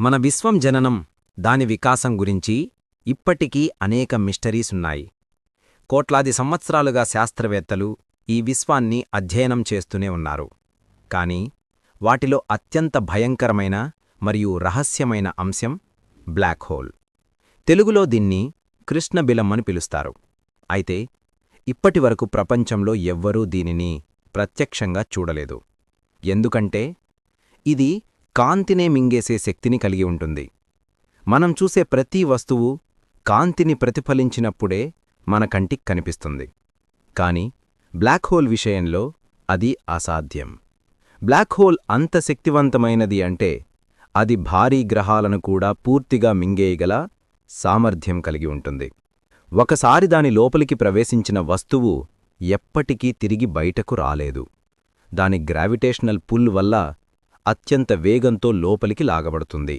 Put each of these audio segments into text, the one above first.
మన విశ్వం జననం దాని వికాసం గురించి ఇప్పటికీ అనేక మిస్టరీస్ ఉన్నాయి. కోట్లాది సంవత్సరాలుగా శాస్త్రవేత్తలు ఈ విశ్వాన్ని అధ్యయనం చేస్తూనే ఉన్నారు. కాని వాటిలో అత్యంత భయంకరమైన మరియు రహస్యమైన అంశం బ్లాక్ హోల్. తెలుగులో దీన్ని కృష్ణబిలం అని పిలుస్తారు. అయితే ఇప్పటివరకు ప్రపంచంలో ఎవ్వరూ దీనిని ప్రత్యక్షంగా చూడలేదు. ఎందుకంటే ఇది కాంతినే మింగేసే శక్తిని కలిగి ఉంటుంది. మనం చూసే ప్రతి వస్తువు కాంతిని ప్రతిఫలించినప్పుడే మన కంటికి కనిపిస్తుంది. కాని బ్లాక్ హోల్ విషయంలో అది అసాధ్యం. బ్లాక్ హోల్ అంత శక్తివంతమైనది అంటే అది భారీ గ్రహాలను కూడా పూర్తిగా మింగేయగల సామర్థ్యం కలిగి ఉంటుంది. ఒకసారి దాని లోపలికి ప్రవేశించిన వస్తువు ఎప్పటికీ తిరిగి బయటకు రాలేదు. దాని గ్రావిటేషనల్ పుల్ వల్ల అత్యంత వేగంతో లోపలికి లాగబడుతుంది.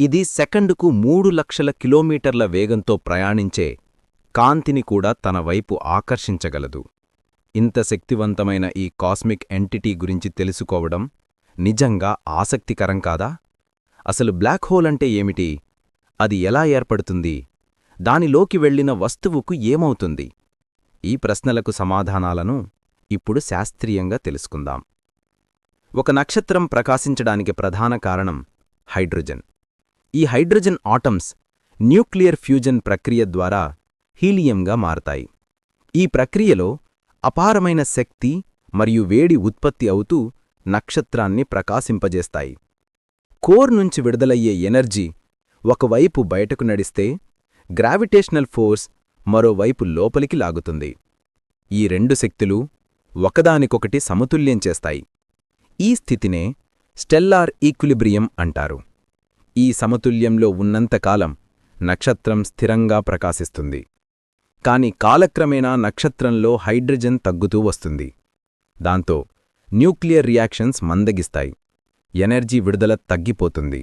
ఇది సెకండుకు మూడు లక్షల కిలోమీటర్ల వేగంతో ప్రయాణించే కాంతిని కూడా తన వైపు ఆకర్షించగలదు. ఇంత శక్తివంతమైన ఈ కాస్మిక్ ఎంటిటీ గురించి తెలుసుకోవడం నిజంగా ఆసక్తికరం కాదా? అసలు బ్లాక్ హోల్ అంటే ఏమిటి? అది ఎలా ఏర్పడుతుంది? దానిలోకి వెళ్ళిన వస్తువుకు ఏమవుతుంది? ఈ ప్రశ్నలకు సమాధానాలను ఇప్పుడు శాస్త్రీయంగా తెలుసుకుందాం. ఒక నక్షత్రం ప్రకాశించడానికి ప్రధాన కారణం హైడ్రోజన్. ఈ హైడ్రోజన్ ఆటమ్స్ న్యూక్లియర్ ఫ్యూజన్ ప్రక్రియ ద్వారా హీలియంగా మారతాయి. ఈ ప్రక్రియలో అపారమైన శక్తి మరియు వేడి ఉత్పత్తి అవుతూ నక్షత్రాన్ని ప్రకాశింపజేస్తాయి. కోర్ నుంచి విడుదలయ్యే ఎనర్జీ ఒకవైపు బయటకు నడిస్తే గ్రావిటేషనల్ ఫోర్స్ మరోవైపు లోపలికి లాగుతుంది. ఈ రెండు శక్తులు ఒకదానికొకటి సమతుల్యం చేస్తాయి. ఈ స్థితినే స్టెల్లార్ ఈక్విలిబ్రియం అంటారు. ఈ సమతుల్యంలో ఉన్నంతకాలం నక్షత్రం స్థిరంగా ప్రకాశిస్తుంది. కాని కాలక్రమేణా నక్షత్రంలో హైడ్రజన్ తగ్గుతూ వస్తుంది. దాంతో న్యూక్లియర్ రియాక్షన్స్ మందగిస్తాయి. ఎనర్జీ విడుదల తగ్గిపోతుంది.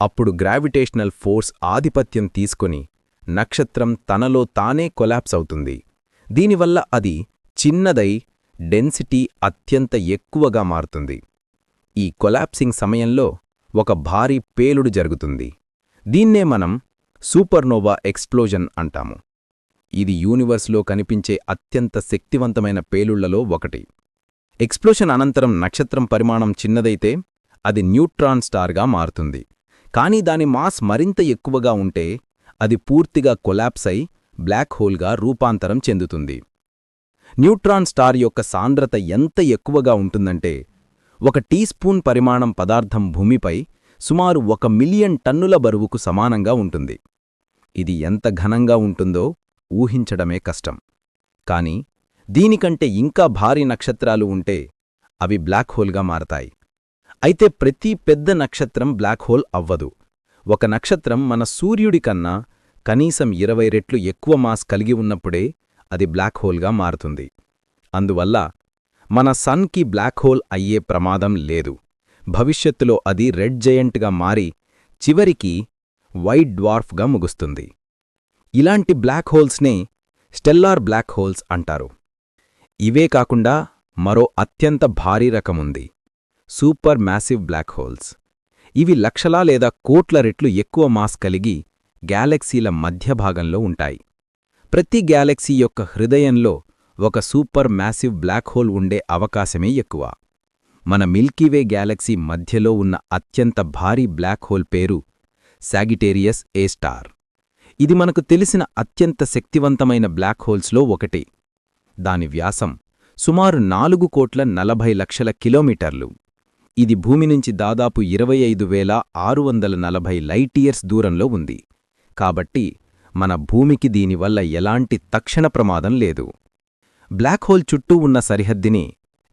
అప్పుడు గ్రావిటేషనల్ ఫోర్స్ ఆధిపత్యం తీసుకొని నక్షత్రం తనలో తానే కొలాప్స్ అవుతుంది. దీనివల్ల అది చిన్నదై డెన్సిటీ అత్యంత ఎక్కువగా మారుతుంది. ఈ కొలాప్సింగ్ సమయంలో ఒక భారీ పేలుడు జరుగుతుంది. దీన్నే మనం సూపర్నోవా ఎక్స్ప్లోజన్ అంటాము. ఇది యూనివర్స్లో కనిపించే అత్యంత శక్తివంతమైన పేలుళ్ళలో ఒకటి. ఎక్స్ప్లోషన్ అనంతరం నక్షత్రం పరిమాణం చిన్నదైతే అది న్యూట్రాన్ స్టార్గా మారుతుంది. కానీ దాని మాస్ మరింత ఎక్కువగా ఉంటే అది పూర్తిగా కొలాప్స్ అయి బ్లాక్ హోల్గా రూపాంతరం చెందుతుంది. న్యూట్రాన్ స్టార్ యొక్క సాంద్రత ఎంత ఎక్కువగా ఉంటుందంటే ఒక టీ స్పూన్ పరిమాణం పదార్థం భూమిపై సుమారు ఒక మిలియన్ టన్నుల బరువుకు సమానంగా ఉంటుంది. ఇది ఎంత ఘనంగా ఉంటుందో ఊహించడమే కష్టం. కాని దీనికంటే ఇంకా భారీ నక్షత్రాలు ఉంటే అవి బ్లాక్ హోల్గా మారతాయి. అయితే ప్రతి పెద్ద నక్షత్రం బ్లాక్ హోల్ అవ్వదు. ఒక నక్షత్రం మన సూర్యుడి కన్నా కనీసం ఇరవై రెట్లు ఎక్కువ మాస్ కలిగి ఉన్నప్పుడే అది బ్లాక్ హోల్గా మారుతుంది. అందువల్ల మన సన్కి బ్లాక్ హోల్ అయ్యే ప్రమాదం లేదు. భవిష్యత్తులో అది రెడ్ జయంట్గా మారి చివరికి వైట్ డ్వార్ఫ్గా ముగుస్తుంది. ఇలాంటి బ్లాక్ హోల్స్నే స్టెల్లార్ బ్లాక్ హోల్స్ అంటారు. ఇవే కాకుండా మరో అత్యంత భారీ రకముంది. Super massive black holes. ఇవి లక్షలా లేదా కోట్ల రెట్లు ఎక్కువ మాస్ కలిగి గ్యాలక్సీల మధ్యభాగంలో ఉంటాయి. ప్రతి గ్యాలక్సీ యొక్క హృదయంలో ఒక సూపర్ మ్యాసివ్ బ్లాక్ హోల్ ఉండే అవకాశమే ఎక్కువ. మన మిల్కీవే గ్యాలక్సీ మధ్యలో ఉన్న అత్యంత భారీ బ్లాక్ హోల్ పేరు శాగిటేరియస్ ఏ స్టార్. ఇది మనకు తెలిసిన అత్యంత శక్తివంతమైన బ్లాక్ హోల్స్లో ఒకటి. దాని వ్యాసం సుమారు నాలుగు కోట్ల నలభై లక్షల కిలోమీటర్లు. ఇది భూమి నుంచి దాదాపు ఇరవై ఐదు వేల ఆరు వందల నలభై లైటియర్స్ దూరంలో ఉంది. కాబట్టి మన భూమికి దీనివల్ల ఎలాంటి తక్షణ ప్రమాదం లేదు. బ్లాక్ హోల్ చుట్టూ ఉన్న సరిహద్దిని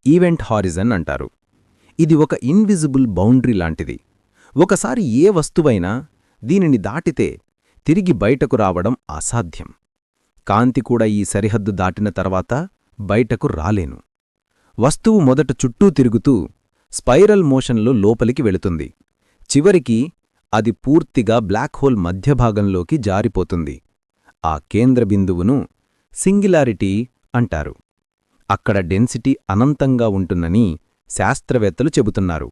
ఈవెంట్ హారిజన్ అంటారు. ఇది ఒక ఇన్విజిబుల్ బౌండరీ లాంటిది. ఒకసారి ఏ వస్తువైనా దీనిని దాటితే తిరిగి బయటకు రావడం అసాధ్యం. కాంతి కూడా ఈ సరిహద్దు దాటిన తర్వాత బయటకు రాలేను. వస్తువు మొదట చుట్టూ తిరుగుతూ స్పైరల్ మోషన్లో లోపలికి వెళుతుంది. చివరికి అది పూర్తిగా బ్లాక్ హోల్ మధ్యభాగంలోకి జారిపోతుంది. ఆ కేంద్ర బిందువును సింగిలారిటీ అంటారు. అక్కడ డెన్సిటీ అనంతంగా ఉంటుందని శాస్త్రవేత్తలు చెబుతున్నారు.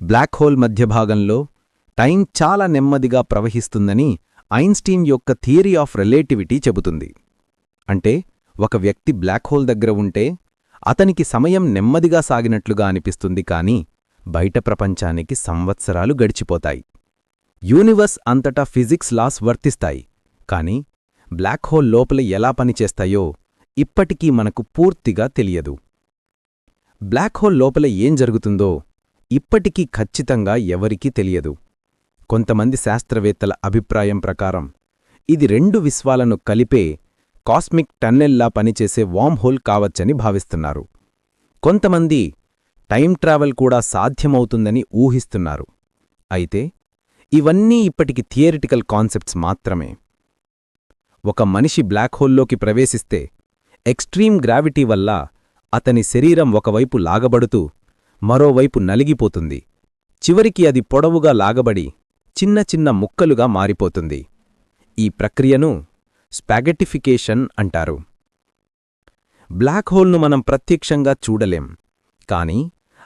బ్లాక్ హోల్ మధ్యభాగంలో టైం చాలా నెమ్మదిగా ప్రవహిస్తుందని ఐన్స్టీన్ యొక్క థియరీ ఆఫ్ రిలేటివిటీ చెబుతుంది. అంటే ఒక వ్యక్తి బ్లాక్ హోల్ దగ్గర ఉంటే అతనికి సమయం నెమ్మదిగా సాగినట్లుగా అనిపిస్తుంది కాని బయట ప్రపంచానికి సంవత్సరాలు గడిచిపోతాయి. యూనివర్స్ అంతటా ఫిజిక్స్ లాస్ వర్తిస్తాయి. కాని బ్లాక్ హోల్ లోపల ఎలా పనిచేస్తాయో ఇప్పటికీ మనకు పూర్తిగా తెలియదు. బ్లాక్ హోల్ లోపల ఏం జరుగుతుందో ఇప్పటికీ ఖచ్చితంగా ఎవరికీ తెలియదు. కొంతమంది శాస్త్రవేత్తల అభిప్రాయం ప్రకారం ఇది రెండు విశ్వాలను కలిపే కాస్మిక్ టన్నెల్లా పనిచేసే వామ్ హోల్ కావచ్చని భావిస్తున్నారు. కొంతమంది టైం ట్రావెల్ కూడా సాధ్యమవుతుందని ఊహిస్తున్నారు. అయితే ఇవన్నీ ఇప్పటికి థియరిటికల్ కాన్సెప్ట్స్ మాత్రమే. ఒక మనిషి బ్లాక్ హోల్లోకి ప్రవేశిస్తే ఎక్స్ట్రీమ్ గ్రావిటీ వల్ల అతని శరీరం ఒకవైపు లాగబడుతూ మరోవైపు నలిగిపోతుంది. చివరికి అది పొడవుగా లాగబడి చిన్న చిన్న ముక్కలుగా మారిపోతుంది. ఈ ప్రక్రియను స్పాగెటిఫికేషన్ అంటారు. బ్లాక్ హోల్ను మనం ప్రత్యక్షంగా చూడలేం కాని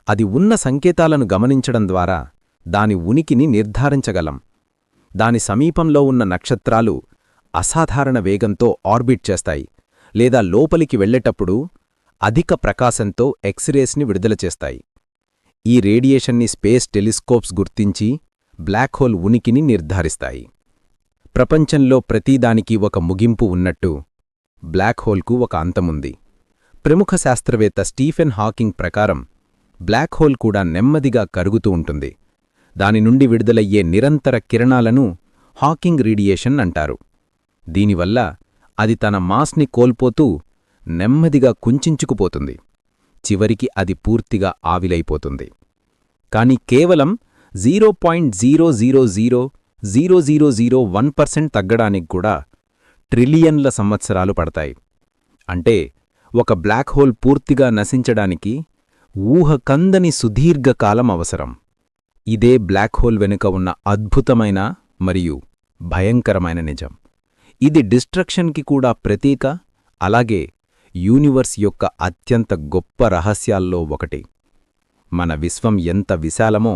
అది ఉన్న సంకేతాలను గమనించడం ద్వారా దాని ఉనికిని నిర్ధారించగలం. దాని సమీపంలో ఉన్న నక్షత్రాలు అసాధారణ వేగంతో ఆర్బిట్ చేస్తాయి లేదా లోపలికి వెళ్ళేటప్పుడు అధిక ప్రకాశంతో ఎక్స్రేస్ని విడుదల చేస్తాయి. ఈ రేడియేషన్ని స్పేస్ టెలిస్కోప్స్ గుర్తించి బ్లాక్ హోల్ ఉనికిని నిర్ధారిస్తాయి. ప్రపంచంలో ప్రతిదానికి ఒక ముగింపు ఉన్నట్టు బ్లాక్ హోల్కు ఒక అంతముంది. ప్రముఖ శాస్త్రవేత్త స్టీఫెన్ హాకింగ్ ప్రకారం బ్లాక్ హోల్ కూడా నెమ్మదిగా కరుగుతూ ఉంటుంది. దాని నుండి విడుదలయ్యే నిరంతర కిరణాలను హాకింగ్ రేడియేషన్ అంటారు. దీనివల్ల అది తన మాస్ని కోల్పోతూ నెమ్మదిగా కుంచుకుపోతుంది చివరికి అది పూర్తిగా ఆవిలైపోతుంది. కాని కేవలం zero point zero zero zero zero zero zero one percent తగ్గడానికి కూడా ట్రిలియన్ల సంవత్సరాలు పడతాయి. అంటే ఒక బ్లాక్ హోల్ పూర్తిగా నశించడానికి ఊహకందని సుదీర్ఘకాలం అవసరం. ఇదే బ్లాక్ హోల్ వెనుక ఉన్న అద్భుతమైన మరియు భయంకరమైన నిజం. ఇది డిస్ట్రక్షన్కి కూడా ప్రతీక అలాగే యూనివర్స్ యొక్క అత్యంత గొప్ప రహస్యాల్లో ఒకటి. మన విశ్వం ఎంత విశాలమో